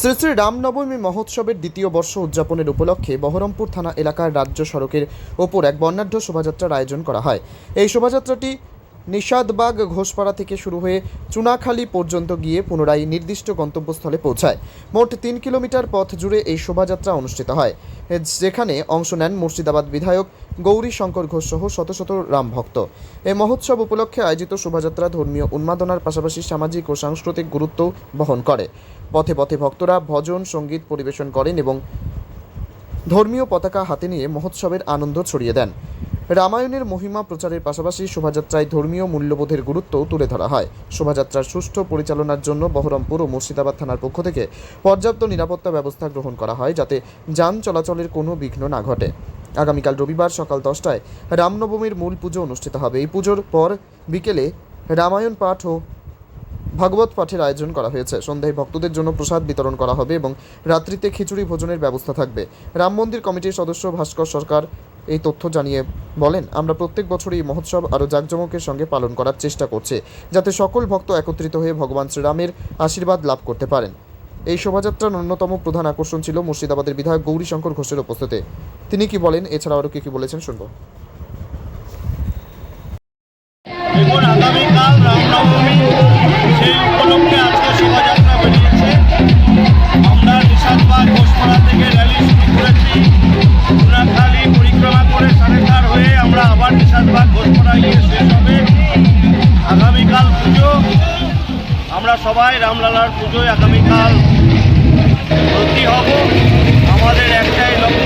শ্রী শ্রী রামনবমী মহোৎসবের দ্বিতীয় বর্ষ উদযাপনের উপলক্ষে বহরমপুর থানা এলাকার রাজ্য সড়কের ওপর এক বর্ণাঢ্য শোভাযাত্রার আয়োজন করা হয়। এই শোভাযাত্রাটি নিষাদবাগ ঘোষপাড়া থেকে শুরু হয়ে চুনাখালী পর্যন্ত গিয়ে পুনরায় নির্দিষ্ট গন্তব্যস্থলে পৌঁছায়। মোট তিন কিলোমিটার পথ জুড়ে এই শোভাযাত্রা অনুষ্ঠিত হয়। যেখানে অংশ নেন মুর্শিদাবাদ বিধায়ক গৌরী শঙ্কর ঘোষ সহ শত শত রাম ভক্ত। এই মহোৎসব উপলক্ষে আয়োজিত শোভাযাত্রা ধর্মীয় উন্মাদনার পাশাপাশি সামাজিক ও সাংস্কৃতিক গুরুত্ব বহন করে। পথে পথে ভক্তরা ভজন, সংগীত পরিবেশন করেন এবং ধর্মীয় পতাকা হাতে নিয়ে মহোৎসবের আনন্দ ছড়িয়ে দেন। রামায়ণের মহিমা প্রচারের পাশাপাশি শোভাযাত্রায় ধর্মীয় মূল্যবোধের গুরুত্বও তুলে ধরা হয়। শোভাযাত্রার সুষ্ঠু পরিচালনার জন্য বহরমপুর ও মুর্শিদাবাদ থানার পক্ষ থেকে পর্যাপ্ত নিরাপত্তা ব্যবস্থা গ্রহণ করা হয় যাতে যান চলাচলের কোনো বিঘ্ন না ঘটে। আগামীকাল রবিবার সকাল দশটায় রামনবমীর মূল পুজো অনুষ্ঠিত হবে। এই পুজোর পর বিকেলে রামায়ণ পাঠ ও ভাগবত পাঠের আয়োজন করা হয়েছে। সন্ধ্যায় ভক্তদের জন্য প্রসাদ বিতরণ করা হবে এবং রাত্রিতে খিচুড়ি ভোজনের ব্যবস্থা থাকবে। রাম মন্দির কমিটির সদস্য ভাস্কর সরকার এই তথ্য জানিয়ে বলেন, আমরা প্রত্যেক বছর এই মহোৎসব আরও জাঁকজমকের সঙ্গে পালন করার চেষ্টা করছে, যাতে সকল ভক্ত একত্রিত হয়ে ভগবান শ্রীরামের আশীর্বাদ লাভ করতে পারেন। এই শোভাযাত্রার অন্যতম প্রধান আকর্ষণ ছিল মুর্শিদাবাদের বিধায়ক গৌরীশঙ্কর ঘোষের উপস্থিতি। তিনি কি বলেন, এছাড়া আরও কী কী বলেছেন শুনব। দেখুন আগামীকাল রামনবমী সেই উপলক্ষে আজকে শোভাযাত্রা বেরিয়েছে। আমরা নিশাদবাগ ঘোষপাড়া থেকে র্যালি শুরু করেছি। সোনাখালি পরিক্রমা করে সাড়ে চার হয়ে আমরা আবার নিশাদবাগ ঘোষপাড়া গিয়ে শেষ হবে। আগামীকাল পুজো। আমরা সবাই রামলালার পুজোয় আগামীকাল ভর্তি হব। আমাদের একটাই লক্ষ্য